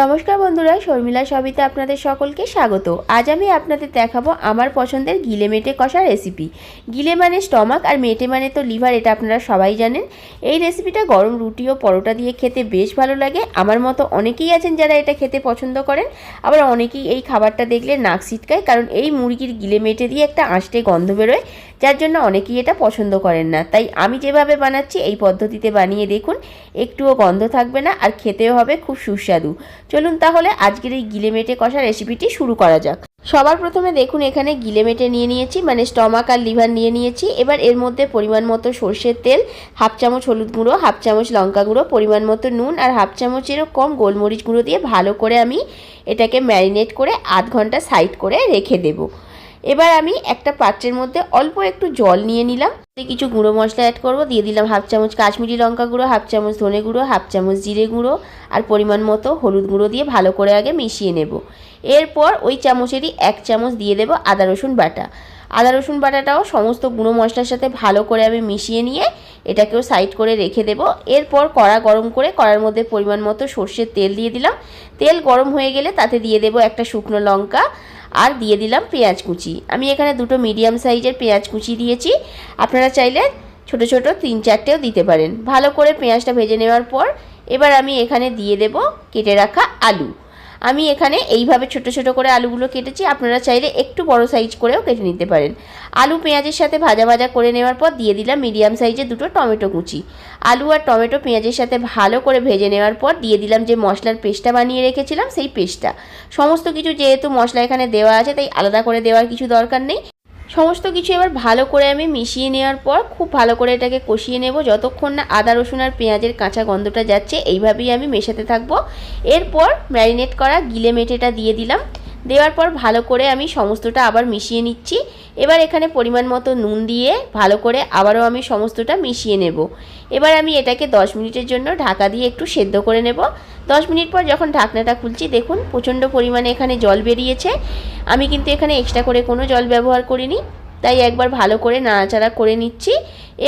নমস্কার বন্ধুরা, শর্মিলা সবিতে আপনাদের সকলকে স্বাগত। আজ আমি আপনাদের দেখাবো আমার পছন্দের গিলে মেটে কষা রেসিপি গিলে মানে স্টমাক আর মেটে মানে তো লিভার এটা আপনারা সবাই জানেন। এই রেসিপিটা গরম রুটি ও পরোটা দিয়ে খেতে বেশ ভালো লাগে। আমার মতো অনেকেই আছেন যারা এটা খেতে পছন্দ করেন। আবার অনেকেই এই খাবারটা দেখলে নাক ছিটকায়, কারণ এই মুরগির গিলে মেটে দিয়ে একটা আঁশটে গন্ধ বেরোয়, যার জন্য অনেকেই এটা পছন্দ করেন না। তাই আমি যেভাবে বানাচ্ছি, এই পদ্ধতিতে বানিয়ে দেখুন। একটুও গন্ধ থাকবে না আর খেতেও হবে খুব সুস্বাদু। চলুন তাহলে আজকের এই গিলে মেটে কষা রেসিপিটি শুরু করা যাক। সবার প্রথমে দেখুন, এখানে গিলে মেটে নিয়ে নিয়েছি মানে স্টমাক আর লিভার নিয়ে নিয়েছি। এবার এর মধ্যে পরিমাণ মতো সর্ষের তেল, হাফ চামচ হলুদ গুঁড়ো, হাফ চামচ লঙ্কা গুঁড়ো, পরিমাণ মতো নুন আর হাফ চামচেরও কম গোলমরিচ গুঁড়ো দিয়ে ভালো করে আমি এটাকে ম্যারিনেট করে আধ ঘণ্টা সাইড করে রেখে দেবো। এবার আমি একটা পাত্রের মধ্যে অল্প একটু জল নিয়ে নিলাম। কিছু গুঁড়ো মশলা অ্যাড করব। দিয়ে দিলাম হাফ চামচ কাশ্মীরি লঙ্কা গুঁড়ো হাফ চামচ ধনে গুঁড়ো হাফ চামচ জিরে গুঁড়ো আর পরিমাণ মতো হলুদ গুঁড়ো দিয়ে ভালো করে আগে মিশিয়ে নেব। এরপর ওই চামচেরই এক চামচ দিয়ে দেব আদা রসুন বাটা। আদা রসুন বাটাটাও সমস্ত গুঁড়ো মশলার সাথে ভালো করে আমি মিশিয়ে নিয়ে এটাকেও সাইড করে রেখে দেব। এরপর কড়া গরম করে কড়ার মধ্যে পরিমাণ মতো সর্ষের তেল দিয়ে দিলাম। তেল গরম হয়ে গেলে তাতে দিয়ে দেব একটা শুকনো লঙ্কা আর দিয়ে দিলাম পেঁয়াজ কুচি। আমি এখানে দুটো মিডিয়াম সাইজের পেঁয়াজ কুচি দিয়েছি। আপনারা চাইলে ছোট ছোট তিন চারটেও দিতে পারেন। ভালো করে পেঁয়াজটা ভেজে নেওয়ার পর এবার আমি এখানে দিয়ে দেব কেটে রাখা আলু। আমি এখানে এইভাবে ছোট ছোট করে আলুগুলো কেটেছি। আপনারা চাইলে একটু বড় সাইজ করেও কেটে নিতে পারেন। আলু পেঁয়াজের সাথে ভাজা ভাজা করে নেওয়ার পর দিয়ে দিলাম মিডিয়াম সাইজের দুটো টমেটো কুচি। আলু আর টমেটো পেঁয়াজের সাথে ভালো করে ভেজে নেওয়ার পর দিয়ে দিলাম যে মশলার পেস্টটা বানিয়ে রেখেছিলাম, সেই পেস্টটা। সমস্ত কিছু যেহেতু মশলা এখানে দেওয়া আছে, তাই আলাদা করে দেওয়ার কিছু দরকার নেই। সমস্ত কিছু এবার ভালো করে আমি মিশিয়ে নেওয়ার পর খুব ভালো করে এটাকে কষিয়ে নেব। যতক্ষণ না আদা, রসুন আর পেঁয়াজের কাঁচা গন্ধটা যাচ্ছে, এইভাবেই আমি মেশাতে থাকব। এরপর ম্যারিনেট করা গিলে মেটেটা দিয়ে দিলাম। দেওয়ার পর ভালো করে আমি সমস্তটা আবার মিশিয়ে নিচ্ছি। এবার এখানে পরিমাণ মতো নুন দিয়ে ভালো করে আবারও আমি সমস্তটা মিশিয়ে নেব। এবার আমি এটাকে 10 মিনিটের জন্য ঢাকা দিয়ে একটু সেদ্ধ করে নেব। 10 মিনিট পর যখন ঢাকনাটা খুলছি, দেখুন প্রচণ্ড পরিমাণে এখানে জল বেরিয়েছে। আমি কিন্তু এখানে এক্সট্রা করে কোনো জল ব্যবহার করিনি। তাই একবার ভালো করে নাড়াচাড়া করে নিচ্ছি।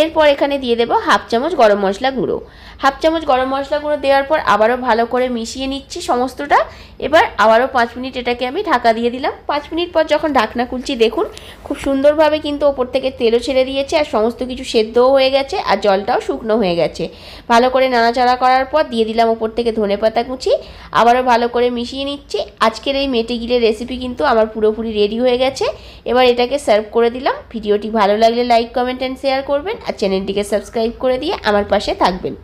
এরপর এখানে দিয়ে দেবো হাফ চামচ গরম মশলা গুঁড়ো। হাফ চামচ গরম মশলা গুঁড়ো দেওয়ার পর আবারও ভালো করে মিশিয়ে নিচ্ছি সমস্তটা। এবার আবারও পাঁচ মিনিট এটাকে আমি ঢাকা দিয়ে দিলাম। পাঁচ মিনিট পর যখন ঢাকনা খুলছি, দেখুন খুব সুন্দরভাবে কিন্তু ওপর থেকে তেলও ছেড়ে দিয়েছে আর সমস্ত কিছু সেদ্ধও হয়ে গেছে আর জলটাও শুকনো হয়ে গেছে। ভালো করে নাড়াচাড়া করার পর দিয়ে দিলাম ওপর থেকে ধনে পাতা কুচি। আবারও ভালো করে মিশিয়ে নিচ্ছি। আজকের এই মেটে গিলে রেসিপি কিন্তু আমার পুরোপুরি রেডি হয়ে গেছে। এবার এটাকে সার্ভ করে দিলাম ভিডিওটি ভালো লাগলে লাইক কমেন্ট অ্যান্ড শেয়ার করবেন, আর চ্যানেলটিকে সাবস্ক্রাইব করে দিয়ে আমার পাশে থাকবেন।